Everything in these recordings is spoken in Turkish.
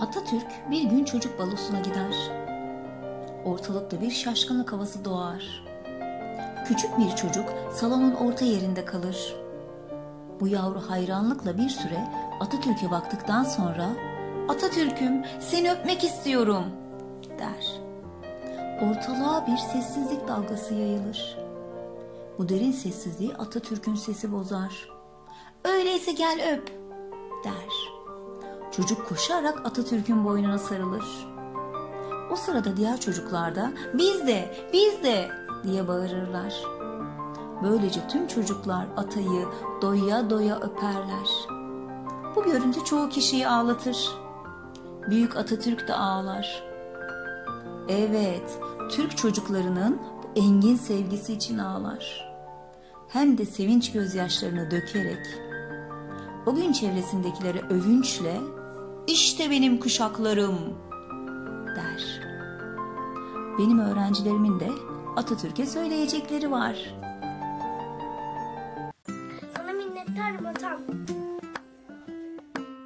Atatürk bir gün çocuk balosuna gider. Ortalıkta bir şaşkınlık havası doğar. Küçük bir çocuk salonun orta yerinde kalır. Bu yavru hayranlıkla bir süre Atatürk'e baktıktan sonra Atatürk'üm seni öpmek istiyorum der. Ortalığa bir sessizlik dalgası yayılır. Bu derin sessizliği Atatürk'ün sesi bozar. Öyleyse gel öp der. Çocuk koşarak Atatürk'ün boynuna sarılır. O sırada diğer çocuklar da biz de biz de diye bağırırlar. Böylece tüm çocuklar atayı doya doya öperler. Bu görüntü çoğu kişiyi ağlatır. Büyük Atatürk de ağlar. Evet, Türk çocuklarının engin sevgisi için ağlar. Hem de sevinç gözyaşlarını dökerek o gün çevresindekilere övünçle işte benim kuşaklarım der. Benim öğrencilerimin de Atatürk'e söyleyecekleri var. Sana minnettarım atam.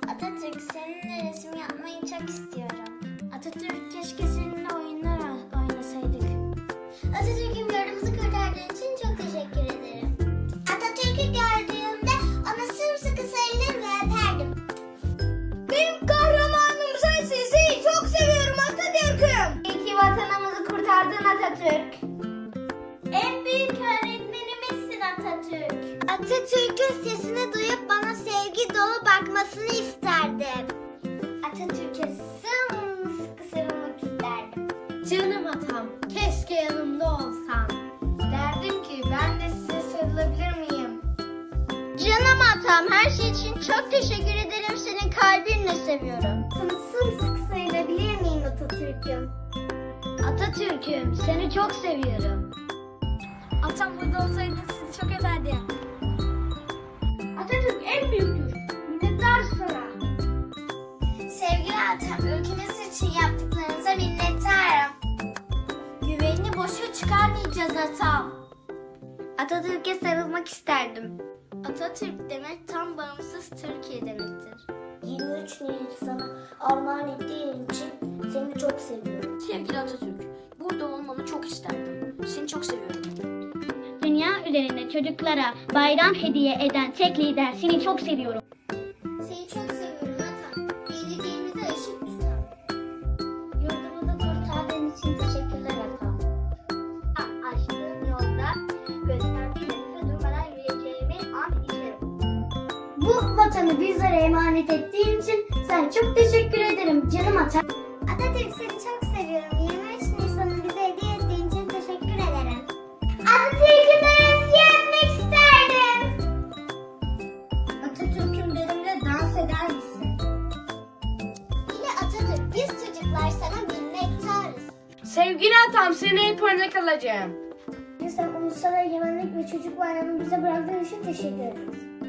Atatürk seninle resim yapmayı çok istiyorum. Atatürk. En büyük öğretmenimizsin Atatürk. Atatürk'ün sesini duyup bana sevgi dolu bakmasını isterdim. Atatürk'e sımsıkı sarılmak isterdim. Canım atam, keşke yanımda olsan. Derdim ki ben de size sarılabilir miyim? Canım atam, her şey için çok teşekkür ederim. Senin kalbinle seviyorum. Sana sımsıkı sarılabilir miyim Atatürk'üm? Atatürk'üm, seni çok seviyorum. Atam burada olsaydı sizi çok öperdi. Atatürk en büyüktür. Minnettar sana. Sevgili Atam, ülkemiz için yaptıklarınıza minnettarım. Güvenini boşa çıkarmayacağız Atam. Atatürk'e sarılmak isterdim. Atatürk demek tam bağımsız Türkiye demektir. 23 Nisan'a armağan ettiğin için seni çok seviyorum. Sevgili Atatürk, burada olmanı çok isterdim. Seni çok seviyorum. Dünya üzerinde çocuklara bayram hediye eden tek lider seni çok seviyorum. Seni çok seviyorum Atam. Geleceğimize ışık tutan. Yurdumuzu kurtardığın için teşekkürler Atam. Açtığın yolda gösterdiğin herife durmadan yürüyeceğimi an içerim. Bu vatanı bizlere emanet ettiğin için sana çok teşekkür ederim canım Atam. Atatürk seni çok seviyorum. Sevgili atam, seni hep örnek alacağım. Sen Ulusal Egemenlik ve Çocuk Bayramı'nı bize bıraktığın için teşekkür ederiz.